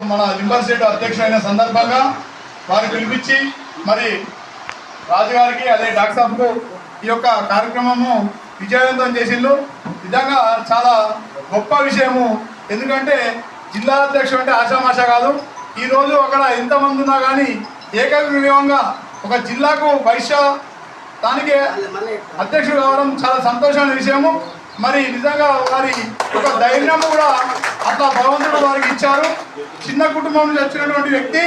మన లింబర్ అధ్యక్షుడైన సందర్భంగా వారిని పిలిపించి మరి రాజుగారికి అదే డాక్టర్ సాబ్కు ఈ యొక్క కార్యక్రమము విజయవంతం చేసిండ్రు. నిజంగా చాలా గొప్ప విషయము. ఎందుకంటే జిల్లా అధ్యక్షుడు అంటే ఆశామాష కాదు. ఈరోజు అక్కడ ఎంతమంది ఉన్నా కానీ ఏకగ్రీవంగా ఒక జిల్లాకు భవిష్య దానికి అధ్యక్షుడు కావడం చాలా సంతోషమైన విషయము. మరి నిజంగా వారి ఒక ధైర్యం కూడా అట్లా భగవంతుడు వారికి ఇచ్చారు. చిన్న కుటుంబం నుంచి వచ్చినటువంటి వ్యక్తి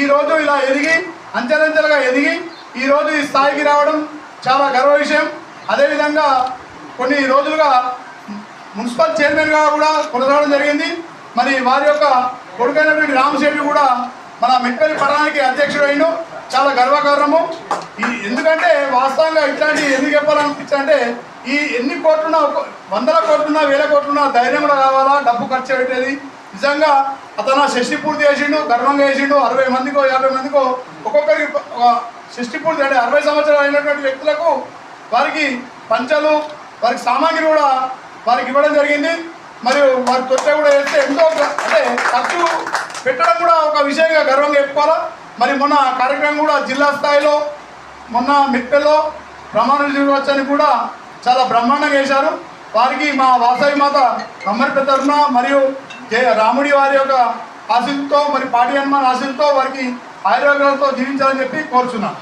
ఈ రోజు ఇలా ఎదిగి అంచెలంచెలుగా ఎదిగి ఈ రోజు ఈ స్థాయికి రావడం చాలా గర్వ విషయం. అదేవిధంగా కొన్ని రోజులుగా మున్సిపల్ చైర్మన్గా కూడా కొనసాగడం జరిగింది. మరి వారి యొక్క కొడుకైనటువంటి రామశెట్టి కూడా మన మెట్పల్లి పట్టణానికి అధ్యక్షుడు చాలా గర్వకారణము. ఈ ఎందుకంటే వాస్తవంగా ఇట్లాంటి ఎందుకు చెప్పాలనిపించంటే ఈ ఎన్ని కోట్లున్నా ఒక- వందల కోట్లున్నా వేల కోట్లున్నా ధైర్యం కూడా కావాలా? డబ్బు ఖర్చు పెట్టేది. నిజంగా అతను షష్టి పూర్తి చేసిండు గర్వంగా చేసిండు. అరవై మందికో యాభై మందికో ఒక్కొక్కరికి ఒక షష్టి పూర్తి అంటే అరవై సంవత్సరాలు అయినటువంటి వ్యక్తులకు వారికి పంచలు వారికి సామాగ్రి కూడా వారికి ఇవ్వడం జరిగింది. మరియు వారి తొట్ట కూడా వేస్తే ఎంతో అంటే ఖర్చు పెట్టడం కూడా ఒక విషయంగా గర్వంగా చెప్పుకోవాలా? మరి మొన్న కార్యక్రమం కూడా జిల్లా స్థాయిలో మొన్న మిట్టెలో ప్రమాణ దిగవచ్చని కూడా చాలా బ్రహ్మాండంగా వేశారు వారికి మా వాసవి మాత కమ్మరి తరుణ మరియు రాముడి వారి యొక్క ఆశీస్సుతో మరి పాటి హనుమాన్ ఆశీస్సుతో వారికి ఆయుర్వేదాలతో జీవించాలని చెప్పి కోరుచున్నాను.